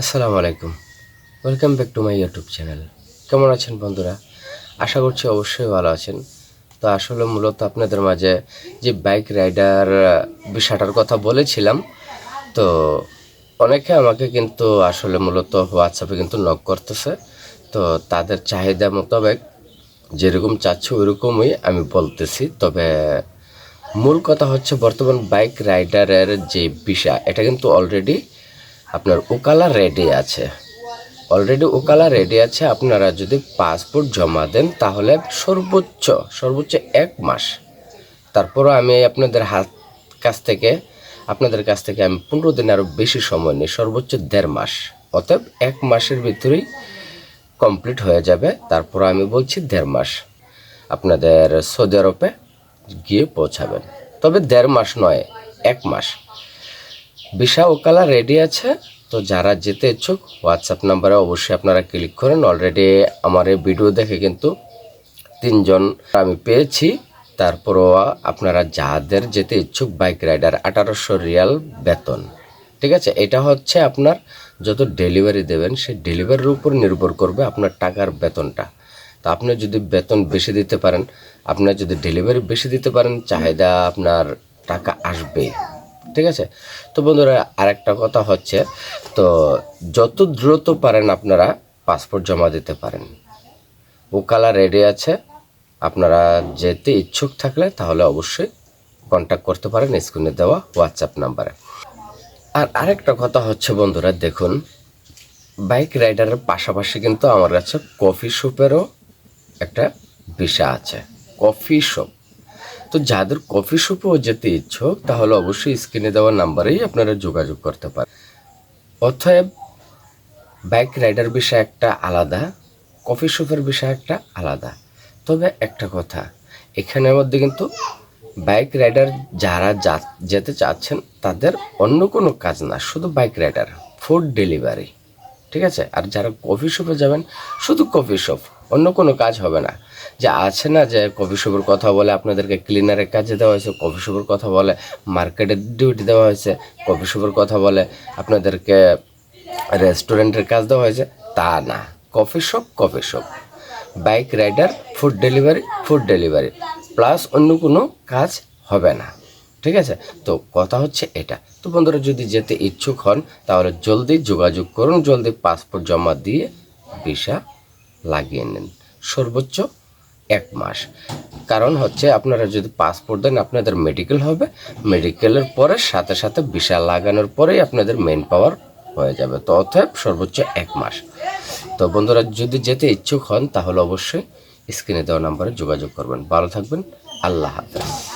আসসালামু আলাইকুম welcome back to my YouTube channel কেমন আছেন বন্ধুরা? আশা করছি অবশ্যই ভালো আছেন। তো আসলে মূলত আপনাদের মাঝে যে বাইক রাইডার বিষয়টার কথা বলেছিলাম, তো অনেকে আমাকে কিন্তু আসলে মূলত হোয়াটসঅ্যাপে কিন্তু নক করতেছে। তো তাদের চাহিদা মোতাবেক যেরকম চাচ্ছে ওইরকমই আমি বলতেছি। তবে মূল কথা হচ্ছে বর্তমান বাইক রাইডারের যে বিষয়, এটা কিন্তু অলরেডি আপনার ওকালা রেডি আছে। অলরেডি ওকালা রেডি আছে, আপনারা যদি পাসপোর্ট জমা দেন তাহলে সর্বোচ্চ সর্বোচ্চ এক মাস। তারপরও আমি আপনাদের হাত কাছ থেকে, আপনাদের কাছ থেকে আমি পনেরো দিন আরও বেশি সময় নিই, সর্বোচ্চ দেড় মাস। অতএব এক মাসের ভিতরেই কমপ্লিট হয়ে যাবে তারপর আমি বলছি দেড় মাস। আপনাদের সৌদি আরবে গিয়ে পৌঁছাবেন। তবে দেড় মাস নয়, এক মাস। বিশা ওকালা রেডি আছে। তো যারা যেতে ইচ্ছুক হোয়াটসঅ্যাপ নাম্বারে অবশ্যই আপনারা ক্লিক করেন। অলরেডি আমার এই ভিডিও দেখে কিন্তু তিনজন আমি পেয়েছি। তারপরও আপনারা যাদের যেতে ইচ্ছুক বাইক রাইডার আঠারোশো রিয়াল বেতন। ঠিক আছে? এটা হচ্ছে আপনার যত ডেলিভারি দেবেন সেই ডেলিভারির উপর নির্ভর করবে আপনার টাকার বেতনটা। তো আপনি যদি বেতন বেশি দিতে পারেন আপনার যদি ডেলিভারি বেশি দিতে পারেন, চাহিদা আপনার টাকা আসবেই। ঠিক আছে? তো বন্ধুরা, আরেকটা কথা হচ্ছে, তো যত দ্রুত পারেন আপনারা পাসপোর্ট জমা দিতে পারেন। ওকালা রেডি আছে, আপনারা যেতে ইচ্ছুক থাকলে তাহলে অবশ্যই কন্ট্যাক্ট করতে পারেন স্ক্রিনে দেওয়া হোয়াটসঅ্যাপ নাম্বারে আর আরেকটা কথা হচ্ছে বন্ধুরা, দেখুন বাইক রাইডারের পাশাপাশি কিন্তু আমার কাছে কফি শপেরও একটা বিষা আছে। কফি শপ তো যাদের কফি শপেও যেতে ইচ্ছুক, তাহলে অবশ্যই স্ক্রিনে দেওয়া নাম্বারেই আপনারা যোগাযোগ করতে পারেন। অতএব বাইক রাইডার বিষয় একটা আলাদা কফি শপের বিষয় একটা আলাদা। তবে একটা কথা, এখানের মধ্যে কিন্তু বাইক রাইডার যারা যেতে চাচ্ছেন, তাদের অন্য কোনো কাজ না, শুধু বাইক রাইডার ফুড ডেলিভারি ঠিক আছে? আর যারা কফি শপে যাবেন, শুধু কফি শপ অন্য কোনো কাজ হবে না। যে আছে না যে কফি শপের কথা বলে আপনাদেরকে ক্লিনারের কাজে দেওয়া হয়েছে, কফি শপের কথা বলে মার্কেটের ডিউটি দেওয়া হয়েছে, কফি শপের কথা বলে আপনাদেরকে রেস্টুরেন্টের কাজ দেওয়া হয়েছে, তা না। Coffee shop coffee shop. Bike rider food delivery food delivery plus অন্য কোনো কাজ হবে না। ঠিক আছে? তো কথা হচ্ছে এটা। তো বন্ধুরা, যদি যেতে ইচ্ছুক হন, তাহলে জলদি যোগাযোগ করুন, জলদি পাসপোর্ট জমা দিয়ে ভিসা লাগিয়ে নিন। সর্বোচ্চ এক মাস। কারণ হচ্ছে আপনারা যদি পাসপোর্ট দেন, আপনাদের মেডিকেল হবে। মেডিকেলের পরে সাথে সাথে বিশাল লাগানোর পরেই আপনাদের মেন পাওয়ার হয়ে যাবে। তো অতএব সর্বোচ্চ এক মাস। তো বন্ধুরা, যদি যেতে ইচ্ছুক হন, তাহলে অবশ্যই স্ক্রিনে দেওয়া নাম্বারে যোগাযোগ করবেন। ভালো থাকবেন। আল্লাহ হাফেজ।